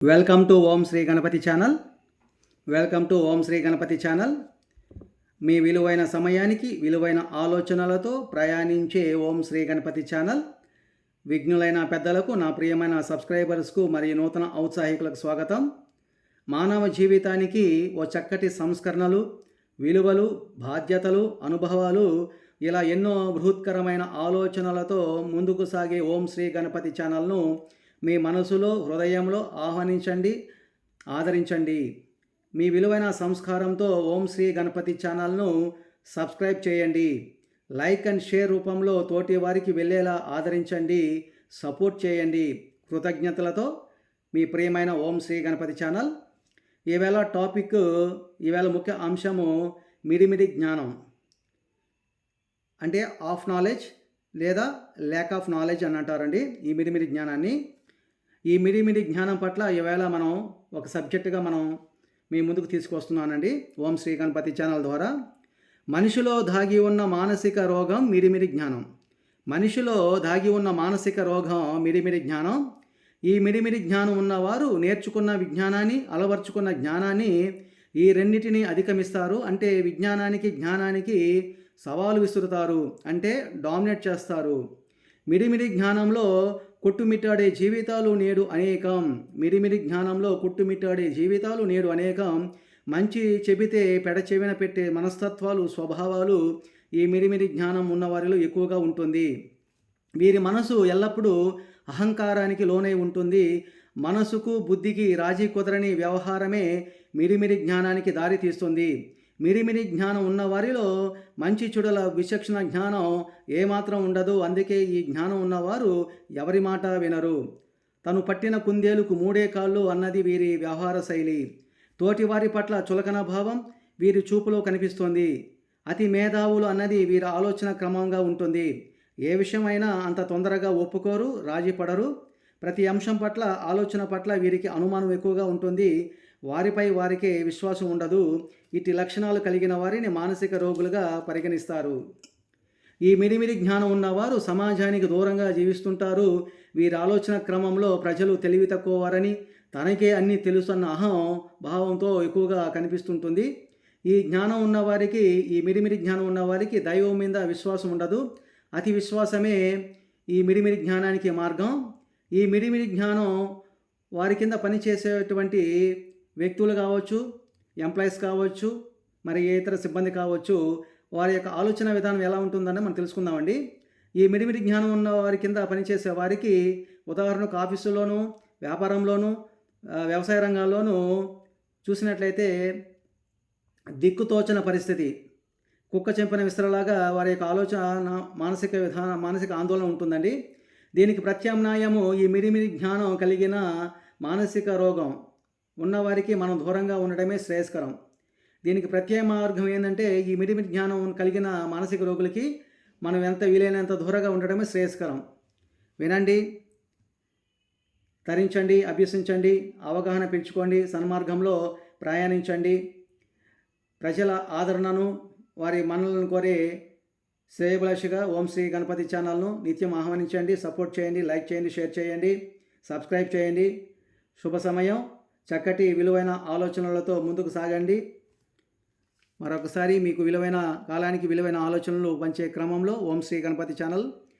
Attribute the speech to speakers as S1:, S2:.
S1: Welcome to Om Sri Ganapati channel welcome to Om Sri Ganapati channel మీ విలువైన సమయానికి విలువైన ఆలోచనలతో ప్రయాణించే ఓం శ్రీ గణపతి ఛానల్ విఘ్నులైన పెద్దలకు నా ప్రియమైన సబ్స్క్రైబర్స్కు మరియు నూతన ఔత్సాహికులకు స్వాగతం. మానవ జీవితానికి ఓ చక్కటి సంస్కరణలు విలువలు బాధ్యతలు అనుభవాలు ఇలా ఎన్నో బృహత్కరమైన ఆలోచనలతో ముందుకు సాగే ఓం శ్రీ గణపతి ఛానల్ను మీ మనసులో హృదయంలో ఆహ్వానించండి ఆదరించండి. మీ విలువైన సంస్కారంతో ఓం శ్రీ గణపతి ఛానల్ను సబ్స్క్రైబ్ చేయండి. లైక్ అండ్ షేర్ రూపంలో తోటి వారికి వెళ్ళేలా ఆదరించండి. సపోర్ట్ చేయండి. కృతజ్ఞతలతో మీ ప్రియమైన ఓం శ్రీ గణపతి ఛానల్. ఈవేళ టాపిక్ ఈవేళ ముఖ్య అంశము మిడిమిడి జ్ఞానం. అంటే ఆఫ్ నాలెడ్జ్ లేదా ల్యాక్ ఆఫ్ నాలెడ్జ్ అని అంటారండి ఈ మిడిమిడి జ్ఞానాన్ని. ఈ మిడిమిడి జ్ఞానం పట్ల ఈవేళ మనం ఒక సబ్జెక్టుగా మనం మీ ముందుకు తీసుకొస్తున్నానండి ఓం శ్రీ గణపతి ఛానల్ ద్వారా. మనిషిలో దాగి ఉన్న మానసిక రోగం మిడిమిడి జ్ఞానం. మనిషిలో దాగి ఉన్న మానసిక రోగం మిడిమిడి జ్ఞానం. ఈ మిడిమిడి జ్ఞానం ఉన్నవారు నేర్చుకున్న విజ్ఞానాన్ని అలవర్చుకున్న జ్ఞానాన్ని ఈ రెండింటిని అధిగమిస్తారు. అంటే విజ్ఞానానికి జ్ఞానానికి సవాలు విసురుతారు. అంటే డామినేట్ చేస్తారు. మిడిమిడి జ్ఞానంలో కొట్టుమిట్టాడే జీవితాలు నేడు అనేకం. మిడిమిడి జ్ఞానంలో కొట్టుమిట్టాడే జీవితాలు నేడు అనేకం. మంచి చెబితే పెడచెవిన పెట్టే మనస్తత్వాలు స్వభావాలు ఈ మిడిమిడి జ్ఞానం ఉన్నవారిలో ఎక్కువగా ఉంటుంది. వీరి మనసు ఎల్లప్పుడూ అహంకారానికి లోనై ఉంటుంది. మనసుకు బుద్ధికి రాజీ కుదరని వ్యవహారమే మిడిమిడి జ్ఞానానికి దారి మిరిమిరి జ్ఞానం ఉన్న వారిలో మంచి చెడుల విచక్షణ జ్ఞానం ఏమాత్రం ఉండదు. అందుకే ఈ జ్ఞానం ఉన్నవారు ఎవరి మాట వినరు. తను పట్టిన కుందేలుకు మూడే కాళ్ళు అన్నది వీరి వ్యవహార శైలి. తోటివారి పట్ల చులకన భావం వీరి చూపులో కనిపిస్తోంది. అతి మేధావులు అన్నది వీరి ఆలోచన క్రమంగా ఉంటుంది. ఏ విషయమైనా అంత తొందరగా ఒప్పుకోరు రాజీ పడరు ప్రతి అంశం పట్ల ఆలోచన పట్ల వీరికి అనుమానం ఎక్కువగా ఉంటుంది. వారిపై వారికే విశ్వాసం ఉండదు. ఇట్టి లక్షణాలు కలిగిన వారిని మానసిక రోగులుగా పరిగణిస్తారు. ఈ మిడిమిడి జ్ఞానం ఉన్నవారు సమాజానికి దూరంగా జీవిస్తుంటారు. వీరి ఆలోచన క్రమంలో ప్రజలు తెలివి తక్కువవారని తనకే అన్నీ తెలుసన్న అహం భావంతో ఎక్కువగా కనిపిస్తుంటుంది. ఈ జ్ఞానం ఉన్నవారికి ఈ మిడిమిడి జ్ఞానం ఉన్నవారికి దైవం మీద విశ్వాసం ఉండదు. అతి విశ్వాసమే ఈ మిడిమిడి జ్ఞానానికి మార్గం. ఈ మిడిమిడి జ్ఞానం వారి కింద పనిచేసేటువంటి వ్యక్తులు కావచ్చు ఎంప్లాయీస్ కావచ్చు మరి ఏ ఇతర సిబ్బంది కావచ్చు వారి యొక్క ఆలోచన విధానం ఎలా ఉంటుందని మనం తెలుసుకుందామండి. ఈ మిడిమిడి జ్ఞానం ఉన్న వారి కింద పనిచేసే వారికి ఉదాహరణకు ఆఫీసులోనూ వ్యాపారంలోనూ వ్యవసాయ రంగాల్లోనూ చూసినట్లయితే దిక్కుతోచన పరిస్థితి కుక్క చెంపిన విస్తరలాగా వారి యొక్క ఆలోచన మానసిక విధాన మానసిక ఆందోళన ఉంటుందండి. దీనికి ప్రత్యామ్నాయము ఈ మిడిమిడి జ్ఞానం కలిగిన మానసిక రోగం ఉన్నవారికి మనం దూరంగా ఉండడమే శ్రేయస్కరం. దీనికి ప్రత్యేక మార్గం ఏంటంటే ఈ మిడిమి జ్ఞానం కలిగిన మానసిక రోగులకి మనం ఎంత వీలైనంత దూరంగా ఉండడమే శ్రేయస్కరం. వినండి తరించండి అభ్యసించండి అవగాహన పెంచుకోండి సన్మార్గంలో ప్రయాణించండి. ప్రజల ఆదరణను వారి మనలను కోరే శ్రేయభిలాషిగా ఓం శ్రీ గణపతి ఛానల్ను నిత్యం ఆహ్వానించండి సపోర్ట్ చేయండి లైక్ చేయండి షేర్ చేయండి సబ్స్క్రైబ్ చేయండి. శుభ సమయం. చక్కటి విలువైన ఆలోచనలతో ముందుకు సాగండి. మరొకసారి మీకు విలువైన కాలానికి విలువైన ఆలోచనలు పంచే క్రమంలో ఓం శ్రీ గణపతి ఛానల్